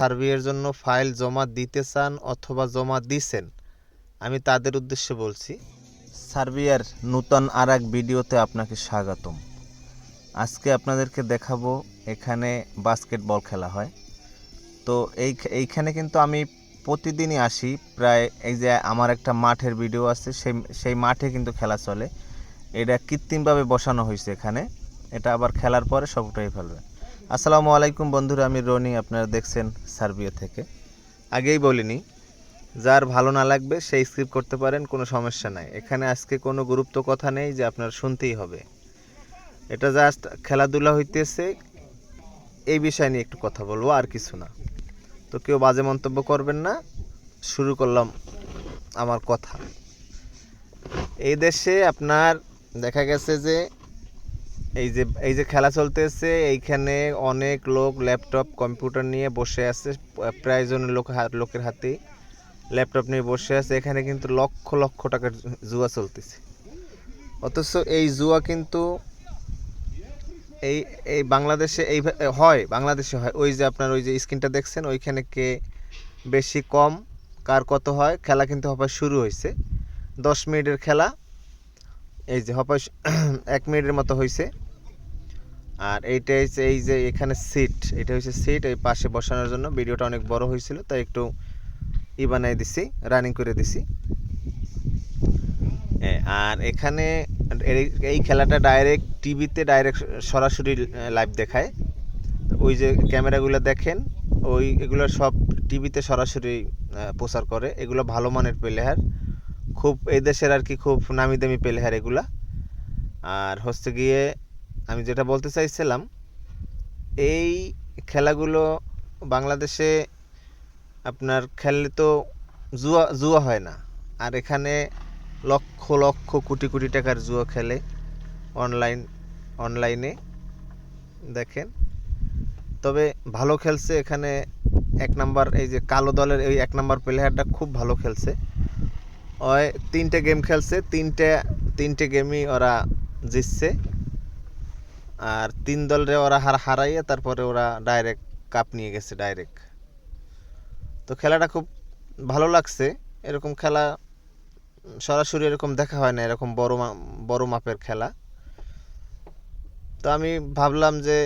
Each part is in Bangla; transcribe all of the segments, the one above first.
সার্ভের জন্য ফাইল জমা দিতে চান অথবা জমা দিছেন? আমি তাদের উদ্দেশ্যে বলছি, সার্বিয়ার নূতন আর এক ভিডিওতে আপনাকে স্বাগতম। আজকে আপনাদেরকে দেখাবো এখানে বাস্কেটবল খেলা হয়। তো এই এইখানে কিন্তু আমি প্রতিদিনই আসি, প্রায় এই যে আমার একটা মাঠের ভিডিও আছে, সেই সেই মাঠে কিন্তু খেলা চলে। এটা কৃত্রিমভাবে বসানো হয়েছে এখানে। এটা আবার খেলার পরে সব উঠাই ফেলবে। আসসালামু আলাইকুম বন্ধুরা, আমি রনি, আপনারা দেখছেন সার্বিয়া থেকে। আগেই বলিনি, যার ভালো না লাগবে সেই স্কিপ করতে পারেন, কোনো সমস্যা নাই। এখানে আজকে কোনো গুরুত্ব কথা নেই যে আপনার শুনতেই হবে। এটা জাস্ট খেলাধুলা হইতেছে, এই বিষয় নিয়ে একটু কথা বলব, আর কিছু না। তো কেউ বাজে মন্তব্য করবেন না, শুরু করলাম আমার কথা। এই দেশে আপনার দেখা গেছে যে এই যে এই যে খেলা চলতেছে, এইখানে অনেক লোক ল্যাপটপ, কম্পিউটার নিয়ে বসে আছে প্রায় জন লোক লোকের হাতেই ল্যাপটপ নিয়ে বসে আছে। এখানে কিন্তু লক্ষ লক্ষ টাকার জুয়া চলতেছে। অথচ এই জুয়া কিন্তু এই এই বাংলাদেশে এই হয়, বাংলাদেশে হয়। ওই যে আপনার ওই যে স্ক্রিনটা দেখছেন, ওইখানে কে বেশি কম, কার কত হয়, খেলা কিন্তু হপায় শুরু হয়েছে। দশ মিনিটের খেলা, এই যে হপায় এক মিনিটের মতো হয়েছে। আর এইটা হচ্ছে এই যে এখানে সিট এটা হচ্ছে সিট এই পাশে বসানোর জন্য ভিডিওটা অনেক বড় হয়েছিল, তাই একটু ই বানাই দিছি রানিং করে দিছি। আর এখানে এই- খেলাটা ডাইরেক্ট টিভিতে ডাইরেক্ট সরাসরি লাইভ দেখায়। ওই যে ক্যামেরাগুলো দেখেন, ওই এগুলো সব টিভিতে সরাসরি প্রচার করে। এগুলো ভালো মানের প্লেহার খুব, এই দেশের আর কি খুব নামি দামি প্লেয়ার এগুলা। আর হচ্ছে গিয়ে আমি যেটা বলতে চাইছিলাম, এই খেলাগুলো বাংলাদেশে আপনার খেললে তো জুয়া জুয়া হয় না। আর এখানে লক্ষ লক্ষ, কোটি কোটি টাকার জুয়া খেলে অনলাইন অনলাইনে দেখেন। তবে ভালো খেলছে এখানে এক নাম্বার এই যে কালো দলের এই এক নাম্বার প্লেয়ারটা খুব ভালো খেলছে। ওই তিনটে গেম খেলছে, তিনটে তিনটে গেমই ওরা জিতছে। আর তিন দলরে ওরা হার হারাইয়ে তারপরে ওরা ডাইরেক্ট কাপ নিয়ে গেছে ডাইরেক্ট তো খেলাটা খুব ভালো লাগছে, এরকম খেলা সরাসরি এরকম দেখা হয় না, এরকম বড় বড় মাপের খেলা। তো আমি ভাবলাম যে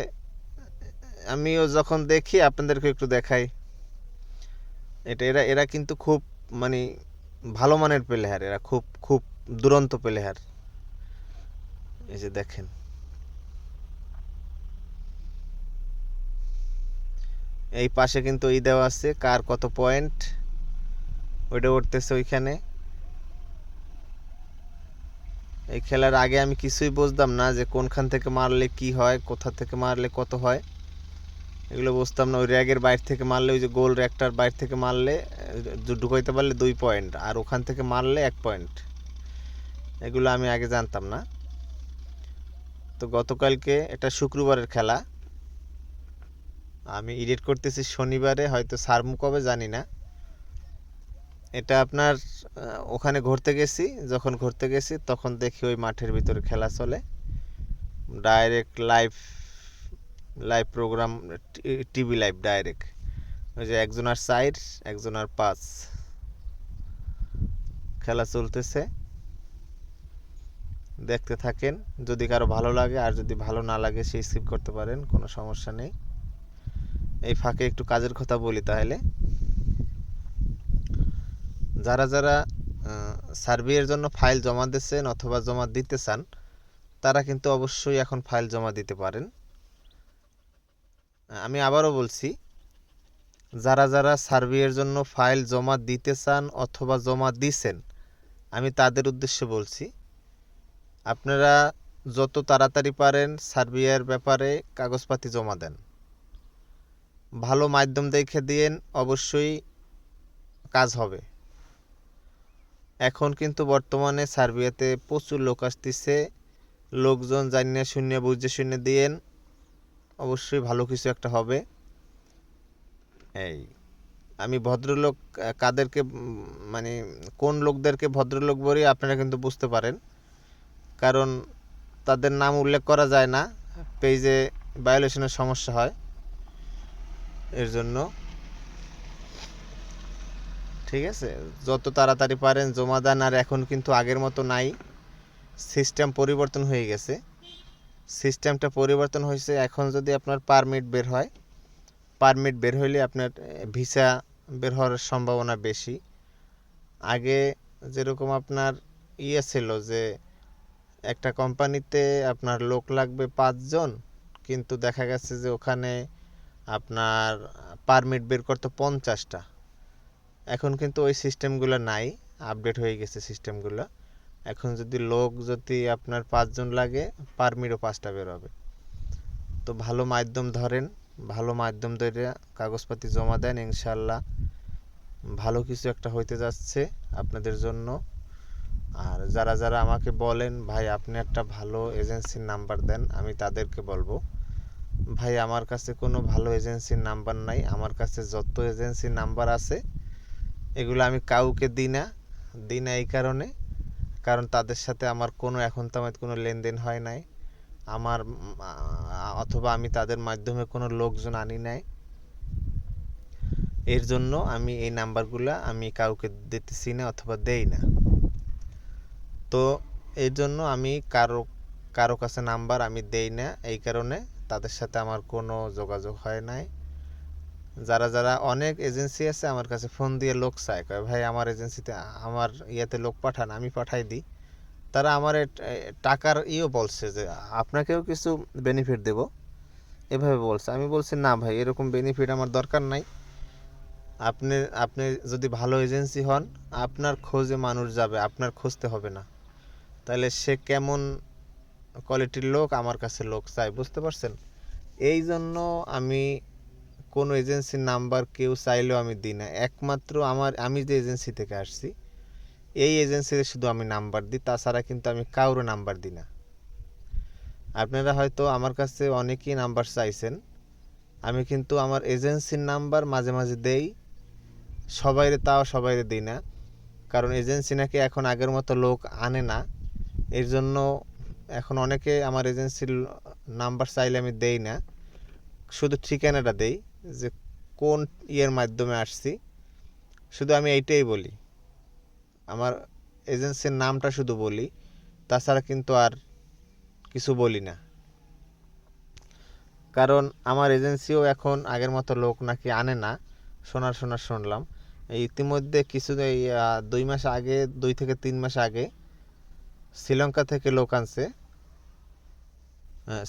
আমিও যখন দেখি আপনাদেরকে একটু দেখাই। এটা, এরা এরা কিন্তু খুব মানে ভালো মানের প্লেয়ার এরা খুব খুব দুরন্ত প্লেয়ার এই যে দেখেন। এই পাশে কিন্তু এই দেওয়া আছে, কার কত পয়েন্ট ওইটা উঠতেছে ওইখানে। এই খেলার আগে আমি কিছুই বুঝতাম না যে কোনখান থেকে মারলে কি হয়, কোথা থেকে মারলে কত হয়। এগুলো বুঝতাম না, ওই র্যাগের বাইরে থেকে মারলে, ওই যে গোল র্যাগটার বাইরে থেকে মারলে ঢুকাইতে পারলে দুই পয়েন্ট আর ওখান থেকে মারলে এক পয়েন্ট এগুলো আমি আগে জানতাম না। তো গতকালকে এটা শুক্রবারের খেলা। আমি এডিট করতেছি শনিবারে, হয়তো সারমু কবে জানি না। এটা আপনার ওখানে ঘুরতে গেছি, যখন ঘুরতে গেছি, তখন দেখি ওই মাঠের ভিতরে খেলা চলে। Direct live live programme TV live direct ওই যে একজনের সাইড একজনের পাঁচ খেলা চলতেছে। দেখতে থাকেন, যদি কারও ভালো লাগে, আর যদি ভালো না লাগে, সেই স্কিপ করতে পারেন, কোনো সমস্যা নেই। এই ফাঁকে একটু কাজের কথা বলি তাহলে। যারা যারা সার্ভের জন্য ফাইল জমা দিচ্ছেন অথবা জমা দিতে চান, তারা কিন্তু অবশ্যই এখন ফাইল জমা দিতে পারেন। আমি আবারও বলছি, যারা যারা সার্ভের জন্য ফাইল জমা দিতে চান অথবা জমা দিছেন, আমি তাদের উদ্দেশ্যে বলছি, আপনারা যত তাড়াতাড়ি পারেন সার্বিয়ার ব্যাপারে কাগজপাতি জমা দেন। ভালো মাধ্যম দেখে দিয়েন অবশ্যই কাজ হবে। এখন কিন্তু বর্তমানে সার্বিয়াতে প্রচুর লোক আসতেছে। লোকজন জানিয়ে শূন্য, বুঝে শূন্য দিয়েন অবশ্যই ভালো কিছু একটা হবে। এই, আমি ভদ্রলোক, কাদেরকে মানে কোন লোকদেরকে ভদ্রলোক বলি আপনারা কিন্তু বুঝতে পারেন। কারণ তাদের নাম উল্লেখ করা যায় না, পেজে ভায়োলেশনের সমস্যা হয়। এর জন্য। ঠিক আছে? যত তাড়াতাড়ি পারেন জমা দেন আর এখন কিন্তু আগের মতো নাই। সিস্টেম পরিবর্তন হয়ে গেছে। সিস্টেমটা পরিবর্তন হয়েছে, এখন যদি আপনার পারমিট বের হয়, পারমিট বের হইলে আপনার ভিসা বের হওয়ার সম্ভাবনা বেশি। আগে যেরকম আপনার ইয়ে ছিল যে, একটা কোম্পানিতে আপনার লোক লাগবে পাঁচজন, কিন্তু দেখা গেছে যে ওখানে আপনার পারমিট বের করতে পঞ্চাশটা। এখন কিন্তু ওই সিস্টেমগুলো নাই আপডেট হয়ে গেছে সিস্টেমগুলো এখন যদি লোক যদি আপনার পাঁচজন লাগে পারমিটও পাঁচটা বের হবে। তো ভালো মাধ্যম ধরেন, ভালো মাধ্যম ধরে কাগজপাতি জমা দেন ইনশাল্লাহ ভালো কিছু একটা হইতে যাচ্ছে আপনাদের জন্য। আর যারা যারা আমাকে বলেন, ভাই, আপনি একটা ভালো এজেন্সির নাম্বার দেন, আমি তাদেরকে বলব। ভাই, আমার কাছে কোনো ভালো এজেন্সির নাম্বার নাই। আমার কাছে যত এজেন্সির নাম্বার আছে, এগুলো আমি কাউকে দিই না। দিই না এই কারণে। কারণ তাদের সাথে আমার কোনো এখন তো আমার কোনো লেনদেন হয় নাই। আমার অথবা আমি তাদের মাধ্যমে কোনো লোকজন আনি নাই। এর জন্য আমি এই নাম্বারগুলো আমি কাউকে দিতেছি না অথবা দেই না। তো এর জন্য আমি কারও কারও কাছে নাম্বার আমি দেই না। এই কারণে তাদের সাথে আমার কোনো যোগাযোগ হয় নাই। যারা যারা অনেক এজেন্সি আছে আমার কাছে ফোন দিয়ে লোক চায়, কয়, ভাই, আমার এজেন্সিতে, আমার ইয়েতে লোক পাঠান, আমি পাঠাই দিই। তারা আমার টাকার ইও বলছে যে, আপনাকেও কিছু বেনিফিট দেব। এভাবে বলছে। আমি বলছি, না ভাই, এরকম বেনিফিট আমার দরকার নাই। আপনি আপনি যদি ভালো এজেন্সি হন, আপনার খোঁজে মানুষ যাবে, আপনার খুঁজতে হবে না। তাহলে সে কেমন কোয়ালিটির লোক, আমার কাছে লোক চাই, বুঝতে পারছেন? এই জন্য আমি কোনো এজেন্সির নাম্বার কেউ চাইলেও আমি দিই না। একমাত্র আমার, আমি যে এজেন্সি থেকে আসছি, এই এজেন্সিতে শুধু আমি নাম্বার দিই, তাছাড়া কিন্তু আমি কারোর নাম্বার দিই না। আপনারা হয়তো আমার কাছে অনেকেই নাম্বার চাইছেন, আমি কিন্তু আমার এজেন্সির নাম্বার মাঝে মাঝে দেই, সবাইরে তাও সবাইরে দিই না, কারণ এজেন্সি নাকি এখন আগের মতো লোক আনে না, এর জন্য এখন অনেকে আমার এজেন্সির নাম্বার চাইলে আমি দেই না। শুধু ঠিকানাটা দেই যে কোন ইয়ের মাধ্যমে আসছি। শুধু আমি এইটাই বলি। আমার এজেন্সির নামটা শুধু বলি, তাছাড়া কিন্তু আর কিছু বলি না। কারণ আমার এজেন্সিও এখন আগের মতো লোক নাকি আনে না, শোনার শোনার শুনলাম। ইতিমধ্যে কিছু দুই মাস আগে, দুই থেকে তিন মাস আগে, শ্রীলঙ্কা থেকে লোক আনছে।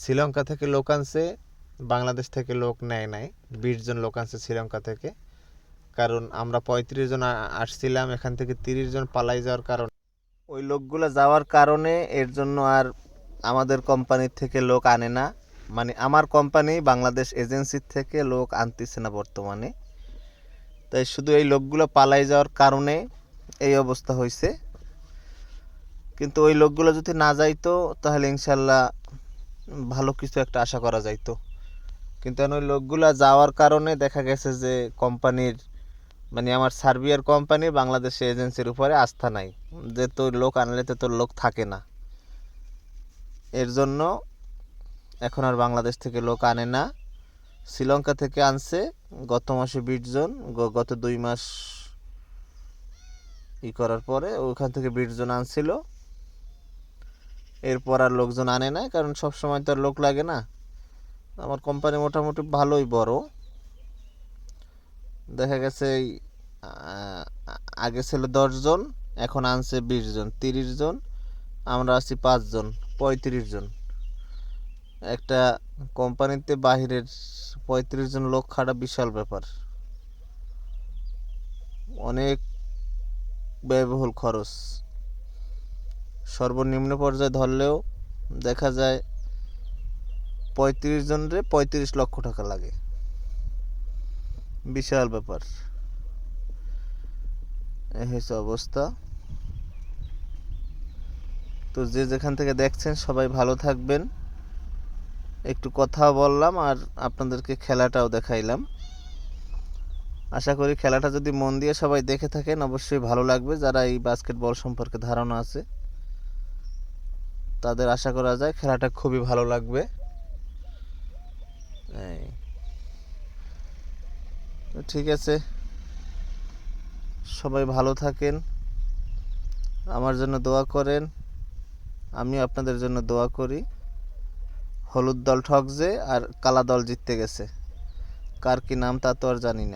শ্রীলঙ্কা থেকে লোক আনছে, বাংলাদেশ থেকে লোক নেয় নাই, বিশ জন লোক আনছে শ্রীলঙ্কা থেকে। কারণ আমরা পঁয়ত্রিশ জন আসছিলাম, এখান থেকে তিরিশ জন পালাই যাওয়ার কারণে। ওই লোকগুলো যাওয়ার কারণে এর জন্য আর আমাদের কোম্পানির থেকে লোক আনে না। মানে আমার কোম্পানি বাংলাদেশ এজেন্সির থেকে লোক আনতেছে না বর্তমানে। তাই শুধু এই লোকগুলো পালাই যাওয়ার কারণে এই অবস্থা হয়েছে কিন্তু ওই লোকগুলো যদি না যাইতো, তাহলে ইনশাল্লাহ ভালো কিছু একটা আশা করা যাইতো। কিন্তু ওই লোকগুলা যাওয়ার কারণে দেখা গেছে যে কোম্পানির মানে আমার সার্বিয়ার কোম্পানি বাংলাদেশে এজেন্সির উপরে আস্থা নাই। যে তোর লোক আনলে তো তোর লোক থাকে না। এর জন্য এখন আর বাংলাদেশ থেকে লোক আনে না। শ্রীলঙ্কা থেকে আনছে, গত মাসে বিশ জন গত দুই মাস ই করার পরে ওখান থেকে বিশ জন আনছিল। এরপর আর লোকজন আনে না কারণ সব সময় তো আর লোক লাগে না। আমার কোম্পানি মোটামুটি ভালোই বড়। দেখা গেছে এই, আগে ছিল দশজন এখন আনছে বিশ জন তিরিশ জন আমরা আছি পাঁচজন পঁয়ত্রিশ জন একটা কোম্পানিতে বাহিরের পঁয়ত্রিশ জন লোক খাটা বিশাল ব্যাপার। অনেক ব্যয়বহুল খরচ। সর্বনিম্ন পর্যায়ে ধরলেও দেখা যায় পঁয়ত্রিশ জনরে পঁয়ত্রিশ লক্ষ টাকা লাগে। বিশাল ব্যাপার। এই হয়েছে অবস্থা। তো যে যেখান থেকে দেখছেন সবাই ভালো থাকবেন। একটু কথা বললাম আর আপনাদেরকে খেলাটাও দেখাইলাম। আশা করি খেলাটা যদি মন দিয়ে সবাই দেখে থাকেন, অবশ্যই ভালো লাগবে। যারা এই বাস্কেটবল সম্পর্কে ধারণা আছে তাদের আশা করা যায় খেলাটা খুবই ভালো লাগবে। ঠিক আছে। সবাই ভালো থাকেন। আমার জন্য দোয়া করেন। আমি আপনাদের জন্য দোয়া করি। হলুদ দল ঠকছে আর কালা দল জিততে গেছে। কার কি নাম তা তো আর জানি না।